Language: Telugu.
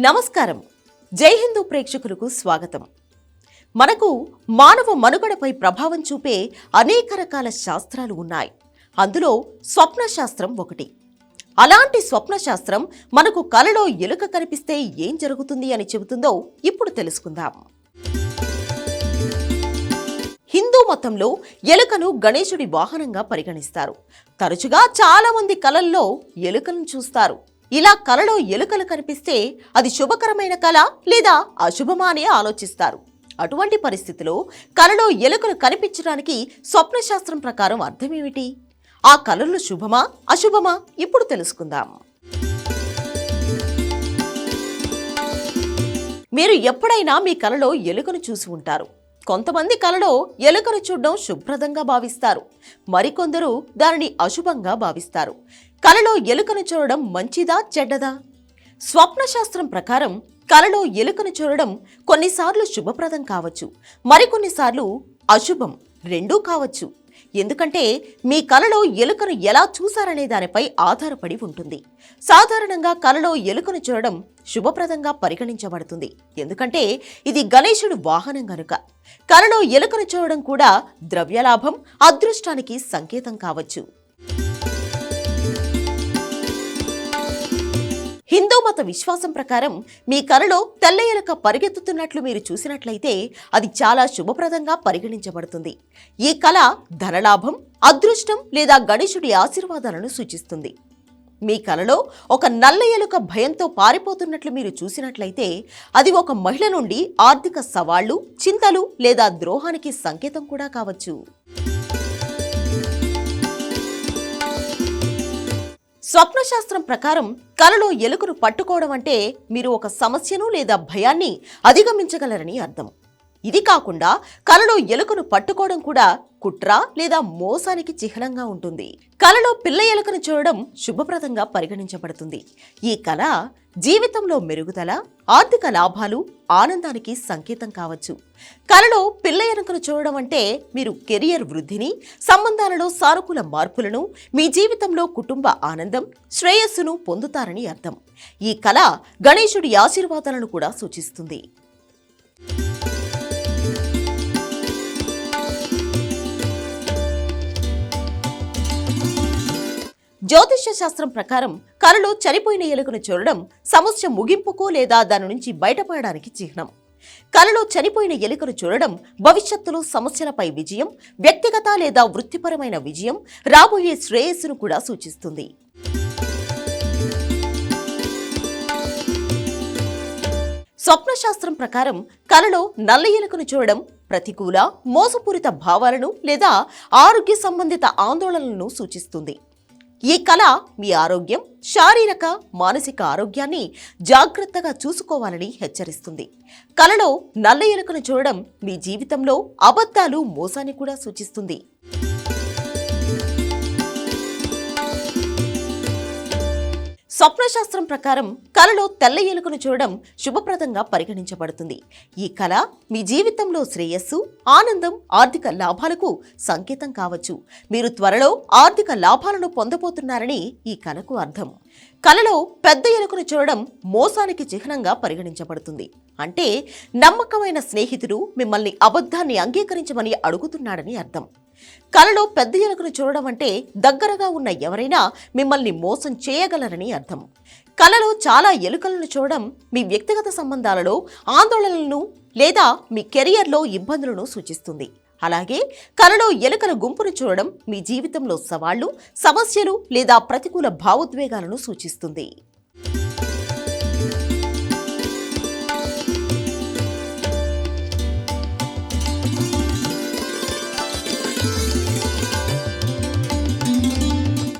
నమస్కారం. జై హిందూ ప్రేక్షకులకు స్వాగతం. మనకు మానవ మనుగడపై ప్రభావం చూపే అనేక రకాల శాస్త్రాలు ఉన్నాయి. అందులో స్వప్న శాస్త్రం ఒకటి. అలాంటి స్వప్న శాస్త్రం మనకు కలలో ఎలుక కనిపిస్తే ఏం జరుగుతుంది అని చెబుతుందో ఇప్పుడు తెలుసుకుందాం. హిందూ మతంలో ఎలుకను గణేశుడి వాహనంగా పరిగణిస్తారు. తరచుగా చాలామంది కలల్లో ఎలుకలను చూస్తారు. ఇలా కలలో ఎలుకలు కనిపిస్తే అది శుభకరమైన కళ లేదా అశుభమా అని ఆలోచిస్తారు. అటువంటి పరిస్థితిలో కలలో ఎలుకలు కనిపించడానికి స్వప్నశాస్త్రం ప్రకారం అర్థమేమిటి ఆ కలలు శుభమా అశుభమా? ఇప్పుడు తెలుసుకుందాం. మీరు ఎప్పుడైనా మీ కలలో ఎలుకను చూసి ఉంటారు. కొంతమంది కలలో ఎలుకను చూడడం శుభ్రదంగా భావిస్తారు. మరికొందరు దానిని అశుభంగా భావిస్తారు. కలలో ఎలుకను చూడడం మంచిదా చెడ్డదా? స్వప్నశాస్త్రం ప్రకారం కలలో ఎలుకను చూడడం కొన్నిసార్లు శుభప్రదం కావచ్చు. మరికొన్నిసార్లు అశుభం రెండూ కావచ్చు. ఎందుకంటే మీ కలలో ఎలుకను ఎలా చూశారనే దానిపై ఆధారపడి ఉంటుంది. సాధారణంగా కలలో ఎలుకను చూడడం శుభప్రదంగా పరిగణించబడుతుంది. ఎందుకంటే ఇది గణేశుడు వాహనం గనుక. కలలో ఎలుకను చూడడం కూడా ద్రవ్యలాభం అదృష్టానికి సంకేతం కావచ్చు. హిందూ మత విశ్వాసం ప్రకారం మీ కలలో తెల్ల ఎలుక పరిగెత్తుతున్నట్లు మీరు చూసినట్లయితే అది చాలా శుభప్రదంగా పరిగణించబడుతుంది. ఈ కళ ధనలాభం అదృష్టం లేదా గణేశుడి ఆశీర్వాదాలను సూచిస్తుంది. మీ కలలో ఒక నల్ల ఎలుక భయంతో పారిపోతున్నట్లు మీరు చూసినట్లయితే అది ఒక మహిళ నుండి ఆర్థిక సవాళ్ళు చింతలు లేదా ద్రోహానికి సంకేతం కూడా కావచ్చు. స్వప్నశాస్త్రం ప్రకారం కలలో ఎలుకను పట్టుకోవడం అంటే మీరు ఒక సమస్యను లేదా భయాన్ని అధిగమించగలరని అర్థం. ఇది కాకుండా కలలో ఎలుకను పట్టుకోవడం కూడా కుట్ర లేదా మోసానికి చిహ్నంగా ఉంటుంది. కలలో పిల్ల ఎలుకను చూడడం శుభప్రదంగా పరిగణించబడుతుంది. ఈ కళ జీవితంలో మెరుగుదల ఆర్థిక లాభాలు ఆనందానికి సంకేతం కావచ్చు. కలలో పిల్ల ఎలుకను చూడడం అంటే మీరు కెరియర్ వృద్ధిని సంబంధాలలో సానుకూల మార్పులను మీ జీవితంలో కుటుంబ ఆనందం శ్రేయస్సును పొందుతారని అర్థం. ఈ కళ గణేశుడి ఆశీర్వాదాలను కూడా సూచిస్తుంది. జ్యోతిష్య శాస్త్రం ప్రకారం కలలో చనిపోయిన ఎలుకను చూడడం సమస్య ముగింపుకు లేదా దాని నుంచి బయటపడడానికి చిహ్నం. కలలో చనిపోయిన ఎలుకను చూడడం భవిష్యత్తులో సమస్యలపై విజయం వ్యక్తిగత లేదా వృత్తిపరమైన విజయం రాబోయే శ్రేయస్సును కూడా సూచిస్తుంది. స్వప్నశాస్త్రం ప్రకారం కలలో నల్ల ఎలుకను చూడడం ప్రతికూల మోసపూరిత భావాలను లేదా ఆరోగ్య సంబంధిత ఆందోళనలను సూచిస్తుంది. ఈ కళ మీ ఆరోగ్యం శారీరక మానసిక ఆరోగ్యాన్ని జాగ్రత్తగా చూసుకోవాలని హెచ్చరిస్తుంది. కలలో నల్ల ఎలుకను చూడడం మీ జీవితంలో అబద్ధాలు మోసాన్ని కూడా సూచిస్తుంది. స్వప్నశాస్త్రం ప్రకారం కలలో తెల్ల ఎలుకను చూడడం శుభప్రదంగా పరిగణించబడుతుంది. ఈ కళ మీ జీవితంలో శ్రేయస్సు ఆనందం ఆర్థిక లాభాలకు సంకేతం కావచ్చు. మీరు త్వరలో ఆర్థిక లాభాలను పొందబోతున్నారని ఈ కళకు అర్థం. కలలో పెద్ద ఎలుకను చూడడం మోసానికి చిహ్నంగా పరిగణించబడుతుంది. అంటే నమ్మకమైన స్నేహితుడు మిమ్మల్ని అబద్ధాన్ని అంగీకరించమని అడుగుతున్నాడని అర్థం. కలలో పెద్ద ఎలుకను చూడడం అంటే దగ్గరగా ఉన్న ఎవరైనా మిమ్మల్ని మోసం చేయగలరని అర్థం. కలలో చాలా ఎలుకలను చూడడం మీ వ్యక్తిగత సంబంధాలలో ఆందోళనలను లేదా మీ కెరియర్లో ఇబ్బందులను సూచిస్తుంది. అలాగే కలలో ఎలుకల గుంపును చూడడం మీ జీవితంలో సవాళ్ళు సమస్యలు లేదా ప్రతికూల భావోద్వేగాలను సూచిస్తుంది.